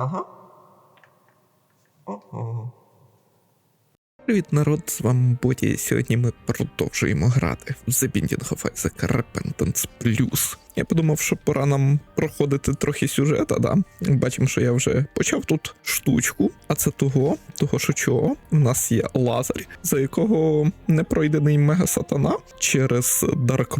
Ага. Ого. Привіт, народ, з вами Боді. Сьогодні ми продовжуємо грати в The Binding of Isaac Repentance Plus. Я подумав, що пора нам проходити трохи сюжета, да. Бачимо, що я вже почав тут штучку, а це того, того що чого. В нас є лазер, за якого не пройдений мега сатана через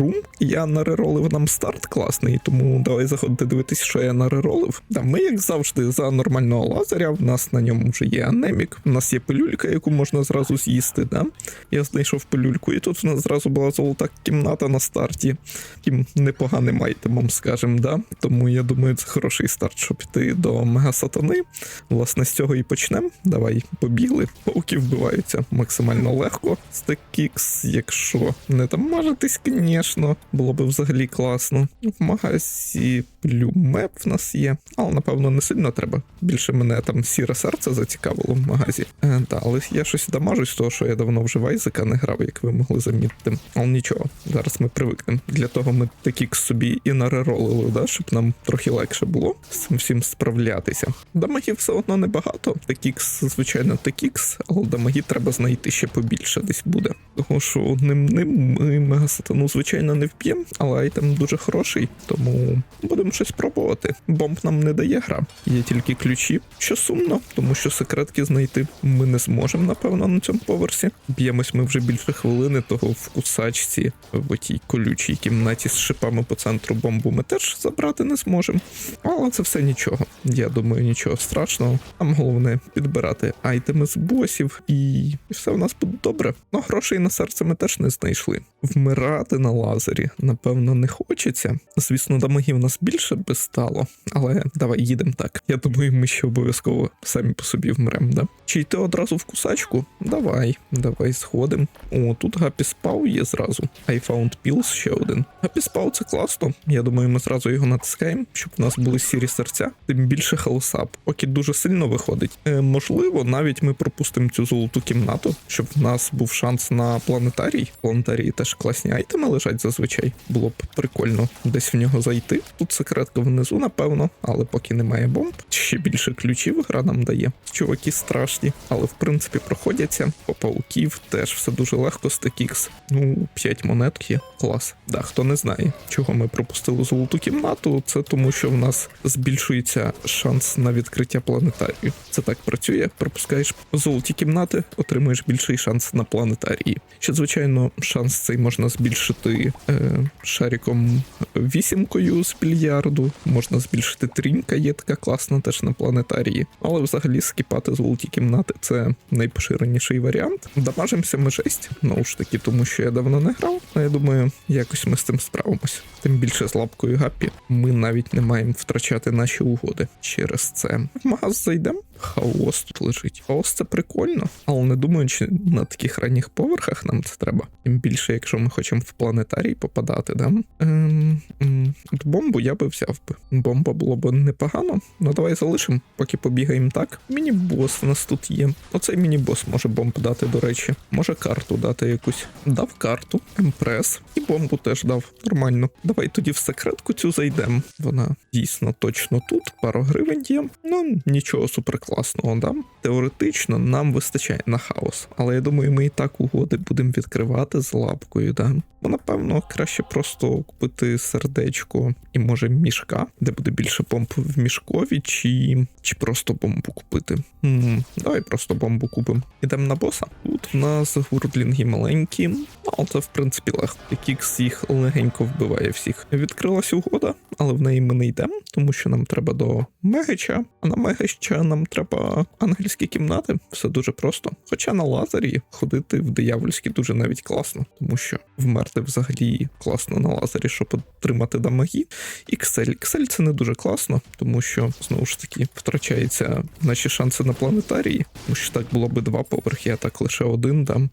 Room. Я нареролив нам старт класний, тому давай заходити дивитися, що я нареролив. Да, ми, як завжди, за нормального лазеря. В нас на ньому вже є анемік, в нас є пилюлька, яку можна зразу з'їсти. Да? Я знайшов пилюльку, і тут в нас зразу була золота кімната на старті. Таким непоганим айтемом, скажем, да. Тому я думаю, це хороший старт, щоб піти до мегасатани. Власне, з цього і почнемо. Давай побігли. Пауки вбиваються максимально легко. Стекікс, якщо не дамажитись, звісно, було би взагалі класно. В магазі плюмеп в нас є, але напевно не сильно треба. Більше мене там сіре серце зацікавило в магазі. Е, та, але я щось дамажусь, того що я давно вже в Айзека не грав, як ви могли замітити. Але нічого, зараз ми привикнемо. Для того ми такі к собі і нареролили, да, щоб нам трохи легше було з цим всім справлятися. Дамагів все одно небагато. Такікс, звичайно, такікс, але дамагів треба знайти ще побільше десь буде. Тому що ним ним ми мегасатану, звичайно, не вб'ємо, але айтем дуже хороший, тому будемо щось пробувати. Бомб нам не дає гра. Є тільки ключі, що сумно, тому що секретки знайти ми не зможемо, напевно, на цьому поверсі. Б'ємось ми вже більше хвилини, того в кусачці, в тій колючій кімнаті з шипами по центру бомбу ми теж забрати не зможемо. Але це все нічого. Я думаю, нічого страшного. Нам головне підбирати айтеми з босів, і і все в нас буде добре. Ну, грошей на серце ми теж не знайшли. Вмирати на лазері, напевно, не хочеться. Звісно, дамагів нас більше би стало, але давай їдемо так. Я думаю, ми ще обов'язково самі по собі вмремо, да? Чи йти одразу в кусачку? Давай, давай сходимо. О, тут Гапі Спау є зразу. I found pills ще один. Гапі Спау це класно. Я думаю, ми зразу його натискаємо, щоб у нас були сірі серця. Тим більше хаусап. Поки дуже сильно виходить. Е, можливо, навіть ми пропустимо цю золоту кімнату, щоб в нас був шанс на планетарій. Планетарії теж класні айтеми лежать зазвичай. Було б прикольно десь в нього зайти. Тут секретка внизу, напевно, але поки немає бомб. Ще більше ключів гра нам дає. Чуваки страшні, але в принципі проходяться. По пауків теж все дуже легко. Стекікс. Ну, 5 монет є. Клас. Да, хто не знає, чого ми пропустили золоту кімнату, це тому, що в нас збільшується шанс на відкриття планетарію. Це так працює. Пропускаєш золоті кімнати, отримуєш більший шанс на планетарії. Ще, звичайно, шанс цей можна збільшити е, шариком вісімкою з більярду. Можна збільшити трінька, є така класна теж на планетарії. Але взагалі скіпати золоті кімнати це найпоширеніший варіант. Дамажимося ми жесть, знову ж таки, тому що я давно не грав. Але я думаю, якось ми з цим справимось. Тим більше з лапкою гапі. Ми навіть не маємо втрачати наші угоди через це. В магаз зайдемо. Хаос тут лежить. Хаос це прикольно, але не думаю, чи на таких ранніх поверхах нам це треба. Тим більше, якщо ми хочемо в планетарій попадати, да? Ем, ем, бомбу я би взяв би. Бомба було б непогано. Ну давай залишимо, поки побігаємо так. Міні-бос у нас тут є. Оцей міні-бос може бомбу дати, до речі. Може карту дати якусь. Дав карту, емпрес, і бомбу теж дав. Нормально. Давай тоді в секретку цю зайдемо. Вона дійсно точно тут. Пару гривень є. Ну нічого суперкласного, да? Теоретично нам вистачає на хаос. Але я думаю, ми і так угоди будемо відкривати з лапкою, да? Бо напевно краще просто купити сердечко і може мішка, де буде більше бомб в мішкові, чи, чи просто бомбу купити. м давай просто бомбу купимо. Ідемо на боса. Тут в нас гурдлінги маленькі, ну, але це в принципі легко. Кікс їх легенько вбиває всіх. Відкрилася угода, але в неї ми не йдемо, тому що нам треба до Мегича, а на Мегича нам треба ангельські кімнати. Все дуже просто. Хоча на лазері ходити в диявольські дуже навіть класно, тому що вмерти взагалі класно на лазері, щоб отримати дамаги. І Ксель. Ксель це не дуже класно, тому що знову ж таки втрачаються наші шанси на планетарії, тому що так було би два поверхи, а так лише один дам.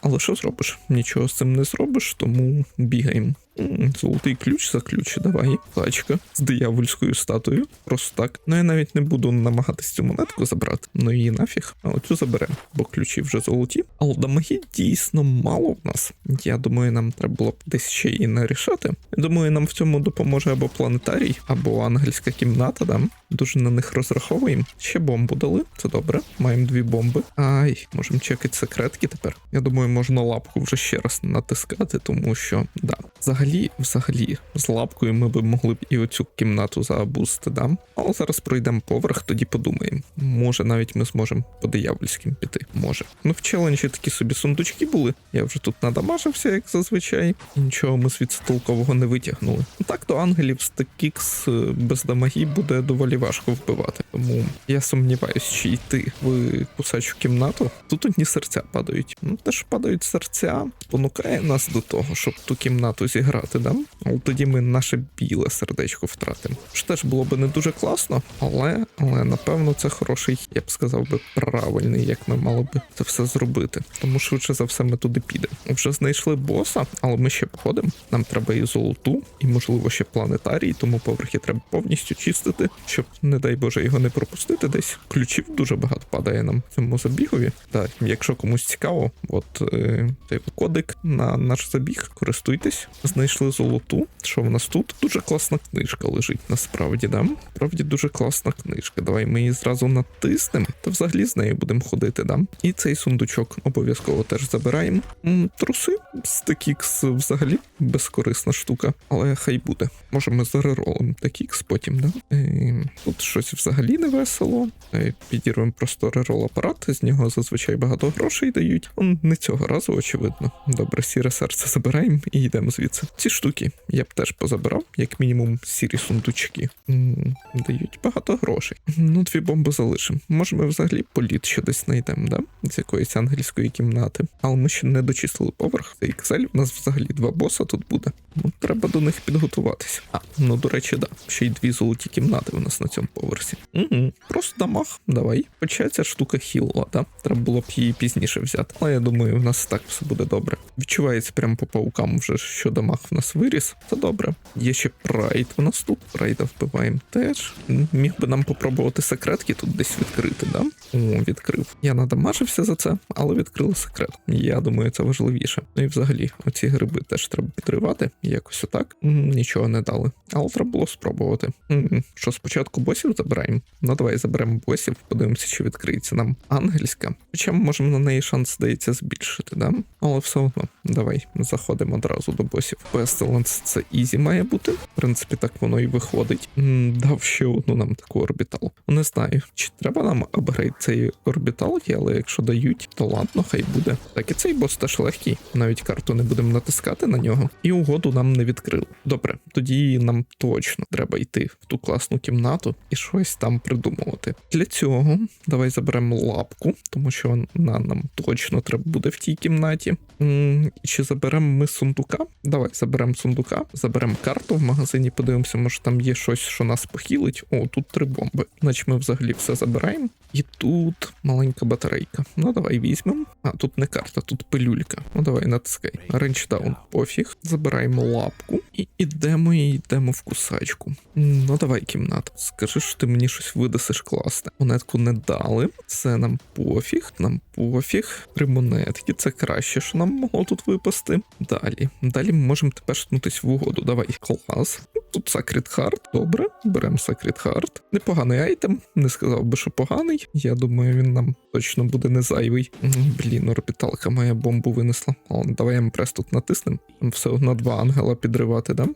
Але що зробиш? Нічого з цим не зробиш, тому бігаємо. Золотий ключ за ключ, давай. Тачка з диявольською статуєю. Просто так. Ну я навіть не буду намагатись цю монетку забрати. Ну її нафіг. А оцю заберемо, бо ключі вже золоті. Але дамаги дійсно мало в нас. Я думаю, нам треба було б десь ще і нарішати. Я думаю, нам в цьому допоможе або планетарій, або ангельська кімната, да? Дуже на них розраховуємо. Ще бомбу дали, це добре. Маємо дві бомби. Ай, можемо чекати секретки тепер. Я думаю, можна лапку вже ще раз натискати, тому що да. Взагалі, взагалі, з лапкою ми б могли б і оцю кімнату заабусти, да? Але зараз пройдемо поверх, тоді подумаємо. Може, навіть ми зможемо по диявольським піти. Може. Ну, в челенджі такі собі сундучки були. Я вже тут надамажився, як зазвичай. Нічого ми звідси толкового не витягнули. Так то ангелів з такікс е, без дамагі буде доволі важко вбивати. Тому я сумніваюсь, чи йти в кусачу кімнату. Тут одні серця падають. Ну, те, падають серця, спонукає нас до того, щоб ту кімнату зіграти, да? Але тоді ми наше біле сердечко втратимо. Що теж було би не дуже класно, але, але напевно це хороший, я б сказав би, правильний, як ми мали би це все зробити. Тому швидше за все ми туди підемо. Вже знайшли боса, але ми ще походимо. Нам треба і золоту, і можливо ще планетарій, тому поверхи треба повністю чистити, щоб, не дай Боже, його не пропустити десь. Ключів дуже багато падає нам в цьому забігові. Так, якщо комусь цікаво, от е, цей кодик на наш забіг, користуйтесь. Знайшли золоту. Що в нас тут? Дуже класна книжка лежить, насправді, да? Справді дуже класна книжка. Давай ми її зразу натиснемо, та взагалі з нею будемо ходити, да? І цей сундучок обов'язково теж забираємо. М, Труси з такікс взагалі безкорисна штука, але хай буде. Може, ми зареролимо такікс потім, да? Е, тут щось взагалі не весело. Е, підірвемо просто рерол апарат, з нього зазвичай багато грошей дають. Он не цього разу, очевидно. Добре, сіре серце забираємо і йдемо звідси. Ці штуки я б теж позабирав, як мінімум сірі сундучки. Дають багато грошей. Ну, дві бомби залишимо. Може, ми взагалі політ ще десь знайдемо, да? З якоїсь ангельської кімнати. Але ми ще не дочислили поверх. Це XL, у нас взагалі два боса тут буде. Ну, треба до них підготуватися. А, ну до речі, да. Ще й дві золоті кімнати у нас на цьому поверсі. Угу. Просто дамаг. Давай. Ця штука хілла, да? Треба було б її пізніше взяти. Але я думаю, в нас так все буде добре. Відчувається прямо по паукам вже, що дамаг в нас виріс. Це добре. Є ще прайд у нас тут. Прайда вбиваємо теж. Міг би нам попробувати секретки тут десь відкрити, да? О, відкрив. Я надамажився за це, але відкрили секрет. Я думаю, це важливіше. Ну і взагалі, оці гриби теж треба підривати. Якось отак. Нічого не дали. Але треба було спробувати. Що спочатку босів забираємо? Ну давай заберемо босів, подивимося, чи відкриється нам ангельська. Хоча ми можемо на неї шанс, здається, збільшити, да? Але все одно, давай заходимо одразу до босів. Pestilence це ізі має бути. В принципі, так воно і виходить. Дав ще одну нам таку орбітал. Не знаю, чи треба нам апгрейд цієї орбіталки, але якщо дають, то ладно, хай буде. Так і цей бос теж легкий. Навіть карту не будемо натискати на нього. І угоду нам не відкрили. Добре, тоді нам точно треба йти в ту класну кімнату і щось там придумувати. Для цього давай заберемо лапку, тому що вона нам точно треба буде в тій кімнаті. Чи заберемо ми сундука? Давай заберемо сундука, заберемо карту в магазині, подивимося, може там є щось, що нас похилить. О, тут три бомби. Значить ми взагалі все забираємо. І тут маленька батарейка. Ну давай візьмемо. А, тут не карта, тут пилюлька. Ну давай натискай. Ренчдаун, пофіг. Забираємо лапку і ідемо і йдемо в кусачку. Ну давай, кімната. Скажи, що ти мені щось видасиш класне. Монетку не дали. Це нам пофіг, нам пофіг. Три монетки, це краще, що нам могло тут випасти. Далі. Далі ми можемо тепер штнутись в угоду. Давай, клас. Тут Sacred Heart, добре. Беремо Sacred Heart. Непоганий айтем, не сказав би, що поганий. Я думаю, він нам точно буде не зайвий. Блін, орбіталка моя бомбу винесла. Ладно, давай МПрес тут натиснемо. Все одно два ангела підривати, да?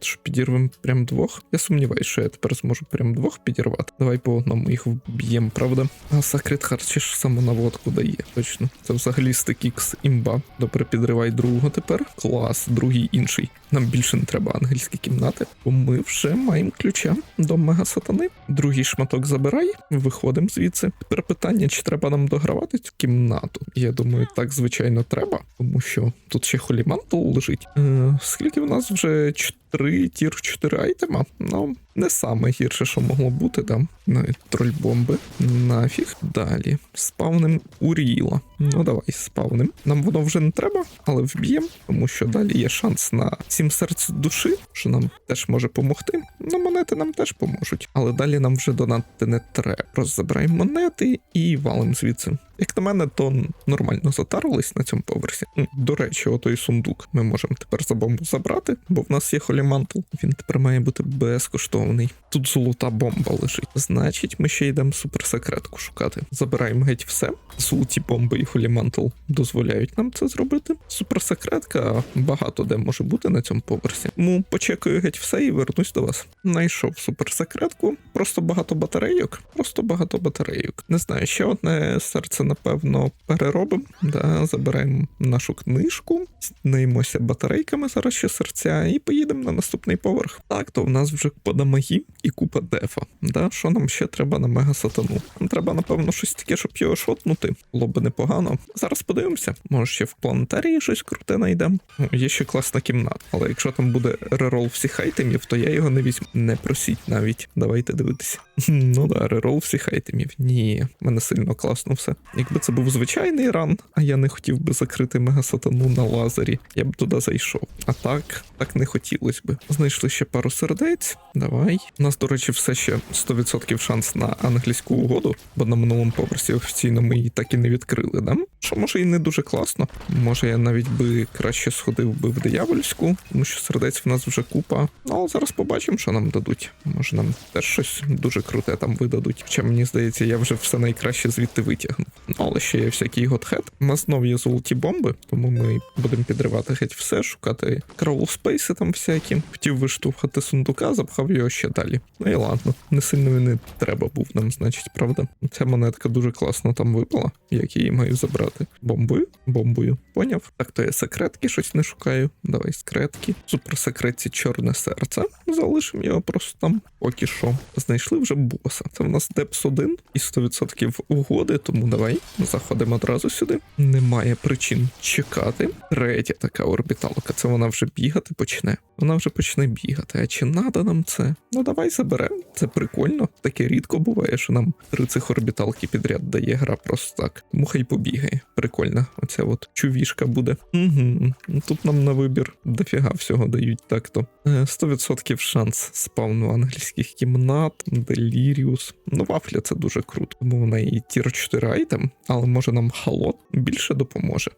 Що підірвемо прям двох? Я сумніваюся, що я тепер зможу прям двох підірвати. Давай по одному їх вб'ємо, правда? А Sacred Heart ще ж самонаводку дає. Точно. Це взагалі стикікс імба. Добре, підривай другого тепер. Клас, другий інший. Нам більше не треба ангельські кімнати, бо ми вже маємо ключа до мега сатани. Другий шматок забирай, виходимо звідси. Тепер питання, чи треба нам догравати цю кімнату. Я думаю, так звичайно треба, тому що тут ще холімантл лежить. Е, скільки в нас вже три тір 4 айтема. Ну, не саме гірше, що могло бути, да. Навіть троль бомби. Нафіг. Далі. Спавним Уріла. Ну давай, спавним. Нам воно вже не треба, але вб'ємо, тому що далі є шанс на сім серць душі, що нам теж може допомогти. Ну, монети нам теж поможуть. Але далі нам вже донатити не треба. Просто забираємо монети і валим звідси. Як на мене, то нормально затарились на цьому поверсі. До речі, отой сундук ми можемо тепер за бомбу забрати, бо в нас є холімантл. Він тепер має бути безкоштовний. Тут золота бомба лежить. Значить, ми ще йдемо суперсекретку шукати. Забираємо геть все. Золоті бомби і холімантл дозволяють нам це зробити. Суперсекретка багато де може бути на цьому поверсі. Тому почекаю геть все і вернусь до вас. Найшов суперсекретку. Просто багато батарейок. Просто багато батарейок. Не знаю, ще одне серце, напевно, переробимо. Да, забираємо нашу книжку, наїмося батарейками зараз ще серця, і поїдемо на наступний поверх. Так, то в нас вже купа дамагі і купа дефа. Да, що нам ще треба на мега сатану? Нам треба, напевно, щось таке, щоб його шотнути. Було б непогано. Зараз подивимося. Може, ще в планетарії щось круте знайдемо. Є ще класна кімната. Але якщо там буде рерол всіх айтемів, то я його не візьму. Не просіть навіть. Давайте дивитися. Ну да, рерол всіх айтемів. Ні, мене сильно класно все. Якби це був звичайний ран, а я не хотів би закрити мегасатану на лазері, я б туди зайшов. А так, так не хотілося би. Знайшли ще пару сердець. Давай. У нас, до речі, все ще 100% шанс на англійську угоду, бо на минулому поверсі офіційно ми її так і не відкрили, да? Що може і не дуже класно. Може, я навіть би краще сходив би в диявольську, тому що сердець в нас вже купа. Ну, але зараз побачимо, що нам дадуть. Може, нам теж щось дуже круте там видадуть. Хоча мені здається, я вже все найкраще звідти витягнув. Ну, але ще є всякий готхед. У нас знов є золоті бомби, тому ми будемо підривати геть все, шукати краулспейси там всякі. Хотів виштовхати сундука, запхав його ще далі. Ну і ладно, не сильно він і треба був нам, значить, правда. Ця монетка дуже класно там випала, як її маю забрати. Бомби? Бомбою. Поняв? Так, то я секретки щось не шукаю. Давай секретки. Суперсекретці чорне серце. Залишимо його просто там. Поки що. Знайшли вже боса. Це в нас Депс 1 і 100% угоди, тому давай заходимо одразу сюди. Немає причин чекати. Третя така орбіталка. Це вона вже бігати почне. Вона вже почне бігати. А чи надо нам це? Ну давай заберемо. Це прикольно. Таке рідко буває, що нам три цих орбіталки підряд дає гра просто так. Тому хай побігає. Прикольно. Оця от чувішка буде. Угу. Тут нам на вибір дофіга всього дають так-то. Е, 100% шанс спавну англійських кімнат, Деліріус. Ну, вафля це дуже круто. Тому в неї тір 4 айтем, але може нам халот більше допоможе.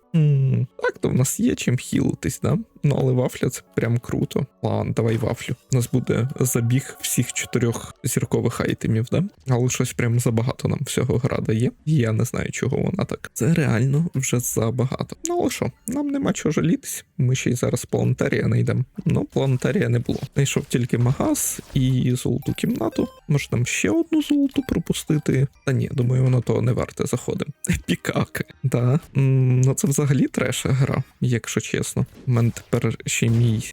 Так, то в нас є чим хілитись, да? Ну, але вафля це прям круто. Ладно, давай вафлю. У нас буде забіг всіх чотирьох зіркових айтемів, да? Але щось прям забагато нам всього гра дає. Я не знаю, чого вона так. Це реально вже забагато. Ну але що, нам нема чого жалітись. Ми ще й зараз планетарія знайдемо. Ну, планетарія не було. Знайшов тільки магаз і золоту кімнату. Може там ще одну золоту пропустити. Та ні, думаю, воно того не варте заходимо. Пікаки. Да. Ну це взагалі треш гра, якщо чесно. У мене тепер ще мій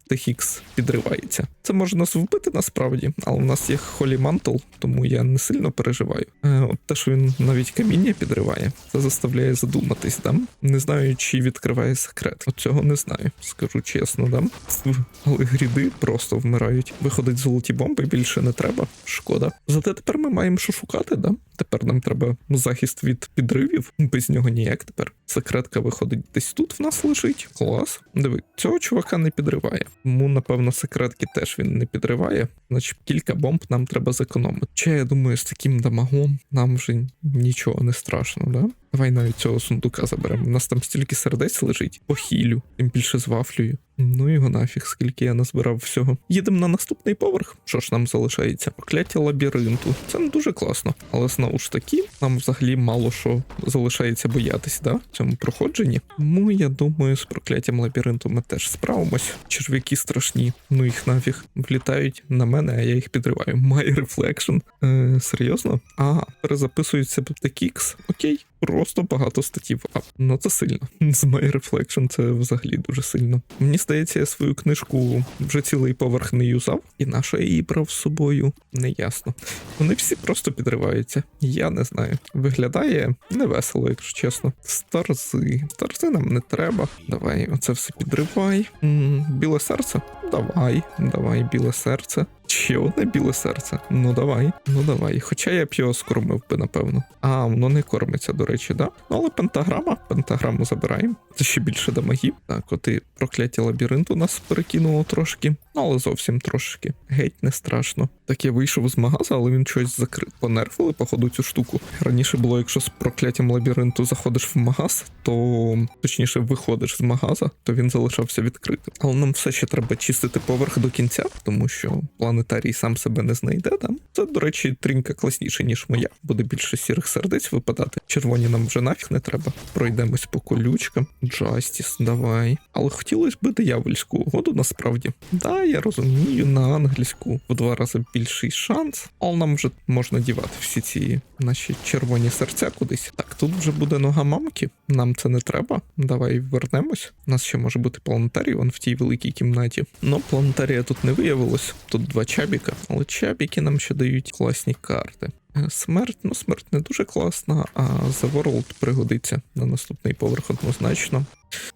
Підривається. Це може нас вбити насправді, але у нас є Холі Мантл, тому я не сильно переживаю. Е, от те, що він навіть каміння підриває, це заставляє задуматись, да? Не знаю, чи відкриває секрет. От цього не знаю, скажу чесно, да? Але гріди просто вмирають. Виходить золоті бомби, більше не треба. Шкода. Зате тепер ми маємо що шукати, да? Тепер нам треба захист від підривів. Без нього ніяк тепер. Секретка виходить десь тут в нас лежить. Клас. Диви, цього чувака не підриває. Тому, напевно, секретки теж він не підриває. Значить, кілька бомб нам треба зекономити. Чи я думаю, з таким дамагом нам вже нічого не страшно, да? Давай навіть цього сундука заберемо. У нас там стільки сердець лежить, похилю, тим більше з вафлею. Ну його нафіг, скільки я назбирав всього. Їдемо на наступний поверх. Що ж нам залишається? Прокляття лабіринту. Це не дуже класно. Але знову ж таки, нам взагалі мало що залишається боятись, да? В цьому проходженні. Тому я думаю, з прокляттям лабіринту ми теж справимось. Черв'яки страшні. Ну їх нафіг влітають на мене, а я їх підриваю. My Reflection. Е, серйозно? А, перезаписується Птекікс. Окей. Просто багато статів. А, ну це сильно. З My Reflection це взагалі дуже сильно. Мені здається, я свою книжку вже цілий поверх не юзав, і на що я її брав з собою, не ясно. Вони всі просто підриваються. Я не знаю. Виглядає невесело, якщо чесно. Старзи. Старзи нам не треба. Давай, оце все підривай. м біле серце? Давай, давай, біле серце. Ще одне біле серце. Ну давай, ну давай. Хоча я б його скормив би, напевно. А, воно не кормиться, до речі, да? Ну але пентаграма, пентаграму забираємо. Це ще більше дамагів. Так, от і прокляття лабіринту нас перекинуло трошки, але зовсім трошки. Геть не страшно. Так я вийшов з магаза, але він щось закрив. Понерфили, походу, цю штуку. Раніше було, якщо з прокляттям лабіринту заходиш в магаз, то точніше виходиш з магаза, то він залишався відкритим. Але нам все ще треба чистити поверх до кінця, тому що планетарій сам себе не знайде. Да? Це, до речі, тринька класніше, ніж моя. Буде більше сірих сердець випадати. Червоні нам вже нафіг не треба. Пройдемось по колючкам. Джастіс, давай. Але хотілося б диявольську угоду насправді. Да, я розумію, на англійську в два рази більший шанс, але нам вже можна дівати всі ці наші червоні серця кудись. Так, тут вже буде нога мамки. Нам це не треба. Давай вернемось. У нас ще може бути планетарій, вон в тій великій кімнаті. Ну, планетарія тут не виявилось. Тут два чабіка, але чабіки нам ще дають класні карти. Е, Смерть, ну смерть не дуже класна, а The World пригодиться на наступний поверх однозначно.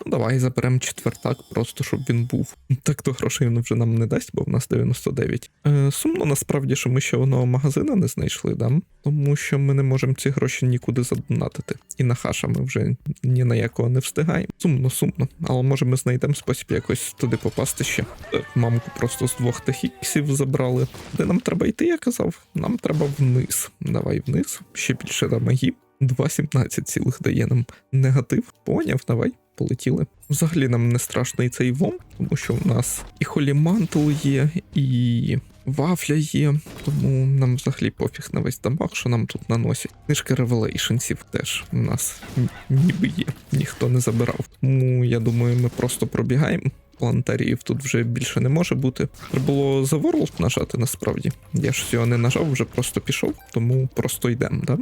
Ну, давай заберемо четвертак, просто щоб він був. Так то грошей він вже нам не дасть, бо в нас 99. Е, сумно насправді, що ми ще одного магазина не знайшли, да? тому що ми не можемо ці гроші нікуди задонатити. І на хаша ми вже ні на якого не встигаємо. Сумно, сумно. Але може ми знайдемо спосіб якось туди попасти ще. Е, Мамку просто з двох тахіксів забрали. Де нам треба йти, я казав? Нам треба вниз. Давай вниз. Ще більше дамагів. 2,17 цілих дає нам негатив. Поняв, давай. Полетіли. Взагалі нам не страшний цей вом, тому що в нас і холімантл є, і вафля є, тому нам взагалі пофіг на весь дамаг, що нам тут наносять. Книжки ревелейшенсів теж у нас ніби є, ніхто не забирав. Тому я думаю, ми просто пробігаємо. Планетаріїв тут вже більше не може бути. Треба було за World нажати насправді. Я ж цього не нажав, вже просто пішов, тому просто йдемо, да?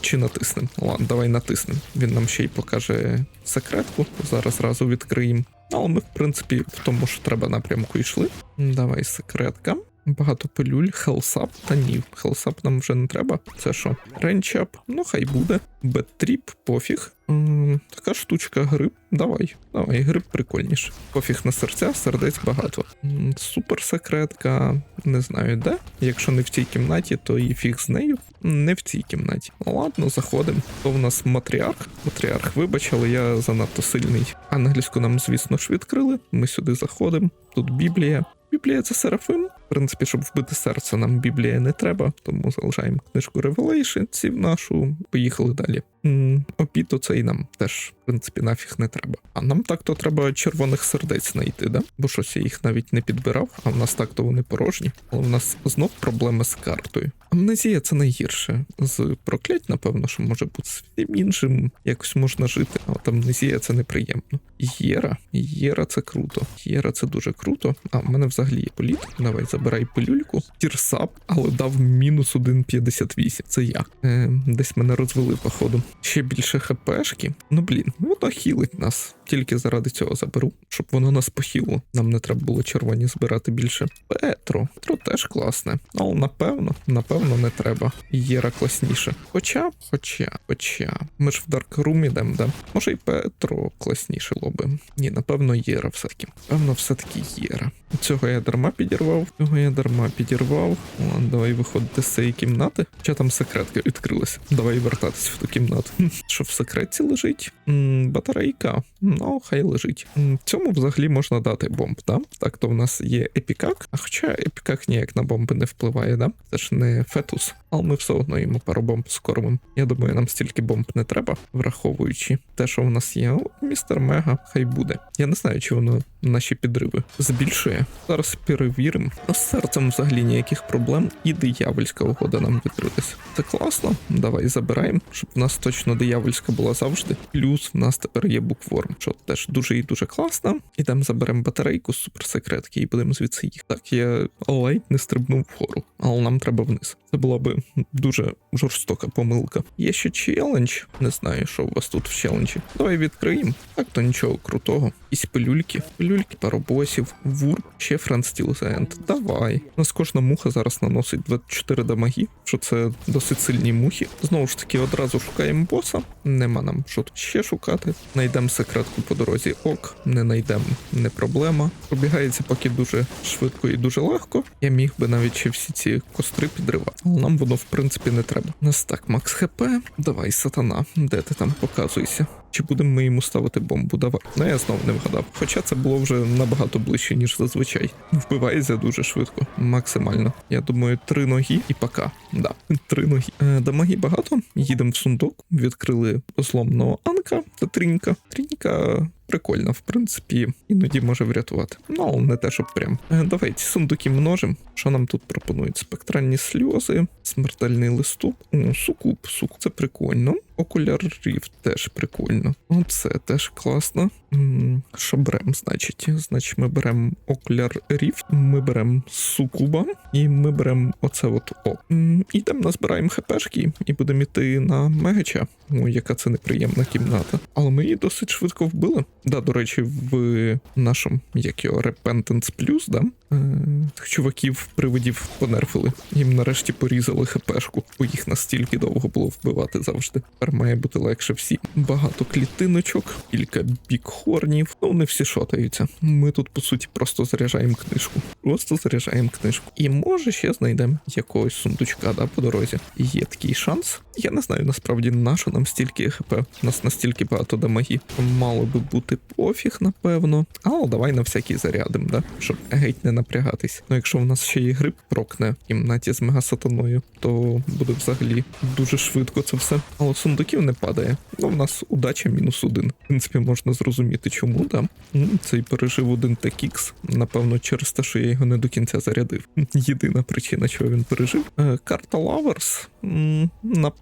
Чи натиснемо? Ладно, давай натиснемо. Він нам ще й покаже секретку. Зараз разу відкриємо. Але ми, в принципі, в тому ж треба напрямку йшли. Давай секретка. Багато пилюль, хелсап, та ні, хелсап нам вже не треба. Це що? Ренчап, ну хай буде. Беттріп, пофіг. М, така штучка, гриб. Давай, давай, гриб прикольніше. Пофіг на серця, сердець багато. М, Супер секретка, не знаю де. Якщо не в цій кімнаті, то і фіг з нею. Не в цій кімнаті. Ладно, заходимо. То в нас матріарх. Матріарх, вибач, але я занадто сильний. Англійську нам, звісно ж, відкрили. Ми сюди заходимо. Тут Біблія. Біблія це Серафим. Принципі, щоб вбити серце, нам Біблія не треба, тому залишаємо книжку Ревелейшнців нашу. Поїхали далі. М, Опіто цей нам теж, в принципі, нафіг не треба. А нам так-то треба червоних сердець знайти, да? Бо щось я їх навіть не підбирав, а в нас так-то вони порожні. Але в нас знов проблеми з картою. Амнезія це найгірше. З проклять, напевно, що може бути з всім іншим якось можна жити. А от амнезія це неприємно. Єра. Єра це круто. Єра це дуже круто. А в мене взагалі є політ. Давай забирай пилюльку. Тірсап, але дав мінус 1,58. Це як? Е, десь мене розвели, походу. Ще більше хпшки. Ну блін, воно хілить нас. Тільки заради цього заберу, щоб воно нас похилило. Нам не треба було червоні збирати більше. Петро. Петро теж класне. Але напевно, напевно, не треба. Єра класніше. Хоча, хоча, хоча. Ми ж в Room ідемо, да? Може і Петро класніше лоби. Ні, напевно, Єра все-таки. Певно, все-таки Єра. Цього я дарма підірвав, цього я дарма підірвав. Ладно, давай виходити з цієї кімнати. Чи там секретка відкрилась? Давай вертатись в ту кімнату. Що в секретці лежить? М, батарейка. Ну, хай лежить. Цьому взагалі можна дати бомб, да? Так, то в нас є епікак, а хоча епікак ніяк на бомби не впливає, да? Це ж не фетус. Але ми все одно йому пару бомб скормимо. Я думаю, нам стільки бомб не треба, враховуючи те, що в нас є. О, містер Мега, хай буде. Я не знаю, чи воно наші підриви збільшує. Зараз перевіримо. Ну, з серцем взагалі ніяких проблем. І диявольська угода нам відкрилась. Це класно. Давай забираємо, щоб в нас точно диявольська була завжди. Плюс в нас тепер є букворм. Що теж дуже і дуже класно. Ідемо заберемо батарейку з суперсекретки і будемо звідси їх. Так, я ледь не стрибнув вгору, але нам треба вниз. Це була би дуже жорстока помилка. Є ще челендж. Не знаю, що у вас тут в челенджі. Давай відкриємо. Так, то нічого крутого. Якісь пилюльки, пилюльки, паробосів, вурп, ще Френ Стілзенд. Давай. У нас кожна муха зараз наносить 24 дамаги, що це досить сильні мухи. Знову ж таки, одразу шукаємо боса. Нема нам що тут ще шукати. Найдемо секретку по дорозі. Ок, не знайдемо, не проблема. Пробігається поки дуже швидко і дуже легко. Я міг би навіть ще всі ці костри підривати. Але нам воно в принципі не треба. Нас так, Макс ХП. Давай, сатана, де ти там показуйся? Чи будемо ми йому ставити бомбу? Давай. Ну я знову не вгадав. Хоча це було вже набагато ближче, ніж зазвичай. Вбивається дуже швидко, максимально. Я думаю, три ноги і пока. Да, три ноги. Е, дамаги багато. Їдемо в сундук, відкрили зломного Анка та Трінька. Трінька прикольна, в принципі, іноді може врятувати. Ну, не те, щоб прям. Е, давай ці сундуки множимо. Що нам тут пропонують? Спектральні сльози, смертельний листок, сукуп, сукуп, це прикольно. Окуляр рів теж прикольно. Оце теж класно. Що беремо, значить? Значить, ми беремо окуляр рів, ми беремо сукуба, і ми беремо оце от о. Ідемо, назбираємо хпшки і будемо йти на мегача. Ой, яка це неприємна кімната. Але ми її досить швидко вбили. Да, до речі, в нашому, як його, Repentance Plus, да? Е, чуваків привидів понерфили. Їм нарешті порізали хпшку, бо їх настільки довго було вбивати завжди. Тепер має бути легше всі. Багато клітиночок, кілька бікхорнів. Ну, не всі шотаються. Ми тут, по суті, просто заряджаємо книжку. Просто заряджаємо книжку. І може ще знайдемо якогось сундучка, да, по дорозі. Є такий шанс. Я не знаю насправді на що нам стільки хп. У нас настільки багато дамаги. Мало би бути пофіг, напевно. Але давай на всякий зарядим, да? щоб геть не напрягатись. Ну якщо в нас ще і гриб прокне в кімнаті з мегасатаною, то буде взагалі дуже швидко це все. Але сундуків не падає. Ну, в нас удача мінус один. В принципі, можна зрозуміти, чому да. Цей пережив один текікс. Напевно, через те, що я його не до кінця зарядив. Єдина причина, чого він пережив. Е, Карта Лаверс. м,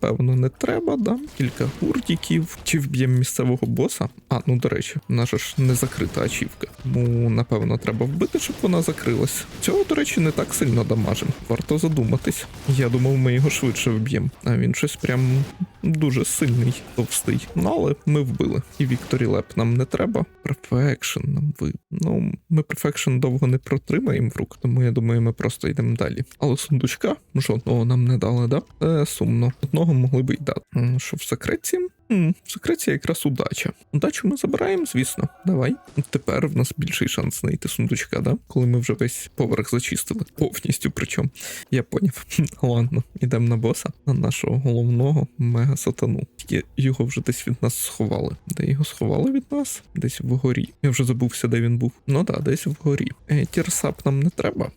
Напевно, не треба, да. Кілька гуртиків. Чи вб'ємо місцевого боса? А, ну до речі, наша ж не закрита ачівка. Тому, напевно, треба вбити, щоб вона закрилась. Цього, до речі, не так сильно дамажим. Варто задуматись. Я думав, ми його швидше вб'ємо. А він щось прям дуже сильний, товстий. Ну, але ми вбили. І Вікторі Леп нам не треба. Perfection нам ви. Ну, ми Perfection довго не протримаємо в рук, тому я думаю, ми просто йдемо далі. Але сундучка жодного нам не дали, да? Е, сумно. Одного могли би й дати. Що в секреті? М, В секреті якраз удача. Удачу ми забираємо, звісно. Давай. Тепер в нас більший шанс знайти сундучка, да? Коли ми вже весь поверх зачистили. Повністю причому. Я поняв. Ладно, ідемо на боса, на нашого головного мега сатану. Його вже десь від нас сховали. Де його сховали від нас? Десь вгорі. Я вже забувся, де він був. Ну да, десь вгорі. Е, тірсап нам не треба.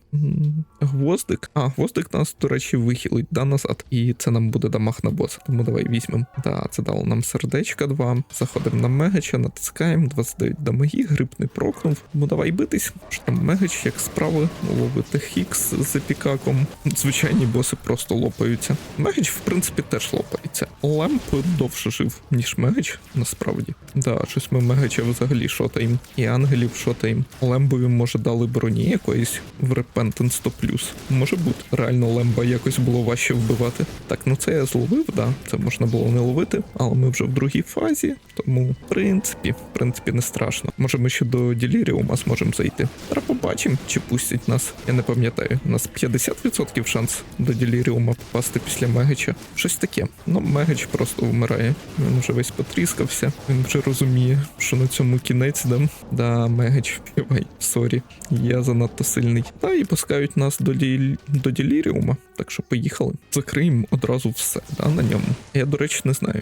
Гвоздик. А, гвоздик нас, до речі, вихилить да, назад. І це нам буде дамаг на боса. Тому давай візьмемо. Да, це дало нам сердечка 2. Заходимо на мегача, натискаємо, 29 дамаги, гриб не прокнув. Ну давай битись. Що там мегач, як справи, ловити хікс з епікаком. Звичайні боси просто лопаються. Мегач, в принципі, теж лопається. Лемп довше жив, ніж мегач, насправді. Да, щось ми мегача взагалі шотаємо. І ангелів шотаємо. Лембові, може, дали броні якоїсь в Repentance 100+. Може бути. Реально лемба якось було важче вбивати. Так, ну це я зловив, да. Це можна було не ловити, але ми вже в другій фазі, тому в принципі, в принципі, не страшно. Може, ми ще до Деліріума зможемо зайти. Зараз побачимо, чи пустять нас. Я не пам'ятаю. У нас 50% шанс до Деліріума попасти після Мегача. Щось таке. Ну, Мегач просто вмирає. Він вже весь потріскався. Він вже розуміє, що на цьому кінець дам. Да, Мегач, давай, сорі. Я занадто сильний. Та і пускають нас до, діль... до Деліріума. Так що поїхали. Закриємо одразу все, да, на ньому. Я, до речі, не знаю.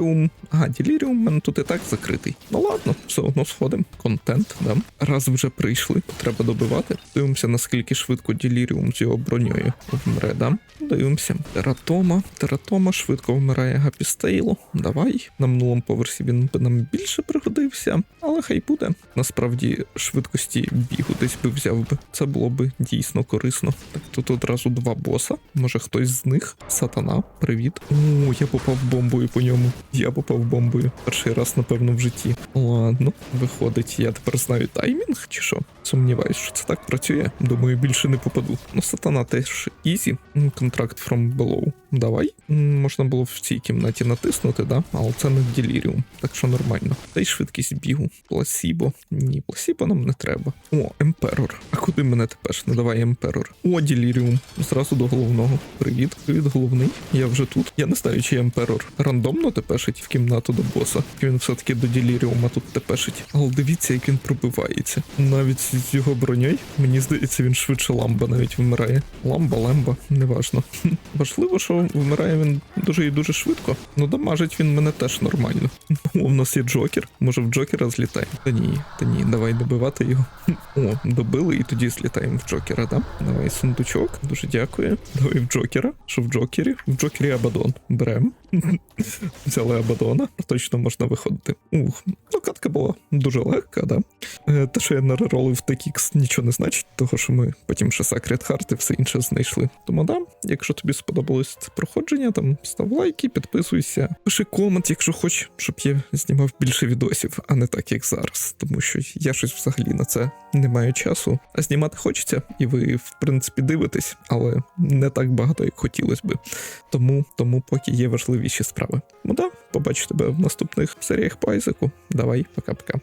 Деліріум. Ага, Деліріум у мене тут і так закритий. Ну ладно, все одно сходимо. Контент, да. Раз вже прийшли, треба добивати. Дивимося, наскільки швидко Деліріум з його броньою вмре, да? Дивимося. Тератома. Тератома швидко вмирає Гапістейло. Давай. На минулому поверсі він би нам більше пригодився, але хай буде. Насправді швидкості бігу десь би взяв би. Це було би дійсно корисно. Так, тут одразу два боса. Може хтось з них. Сатана, привіт. О, я попав бомбою по ньому. Я попав бомбою. Перший раз, напевно, в житті. Ладно, виходить, я тепер знаю таймінг, чи що? Сумніваюсь, що це так працює. Думаю, більше не попаду. Ну, сатана теж ізі. Контракт from below. Давай. Можна було в цій кімнаті натиснути, да? Але це не деліріум, так що нормально. Та й швидкість бігу. Пласібо. Ні, пласібо нам не треба. О, емперор. А куди мене тепер? Не давай емперор. О, деліріум. Зразу до головного. Привіт, привіт, головний. Я вже тут. Я не знаю, чи емперор рандомно тепешить в кімнату до боса. Він все-таки до деліріума тут тепешить. Але дивіться, як він пробивається. Навіть з його броньою, мені здається, він швидше ламба навіть вмирає. Ламба, лемба, неважно. Важливо, що вмирає він дуже і дуже швидко. Ну дамажить він мене теж нормально. О, в нас є Джокер. Може в Джокера злітаємо? Та ні, та ні, давай добивати його. О, добили і тоді злітаємо в Джокера, да? Давай сундучок. Дуже дякую. Давай в Джокера. Що в Джокері? В Джокері Абадон. Берем. Взяли Абадона. Точно можна виходити. Ух, ну катка була дуже легка, да. Е, Те, що я нареролив Текікс, нічого не значить, того що ми потім ще Sacred Heart і все інше знайшли. Тому да, якщо тобі сподобалось це проходження, там став лайки, підписуйся, пиши комент, якщо хочеш, щоб я знімав більше відосів, а не так, як зараз. Тому що я щось взагалі на це не маю часу. А знімати хочеться, і ви, в принципі, дивитесь, але не так багато, як хотілося би. Тому, тому поки є важливіші справи. Ну да, побачу тебе в наступних серіях по Айзеку. Давай, пока-пока.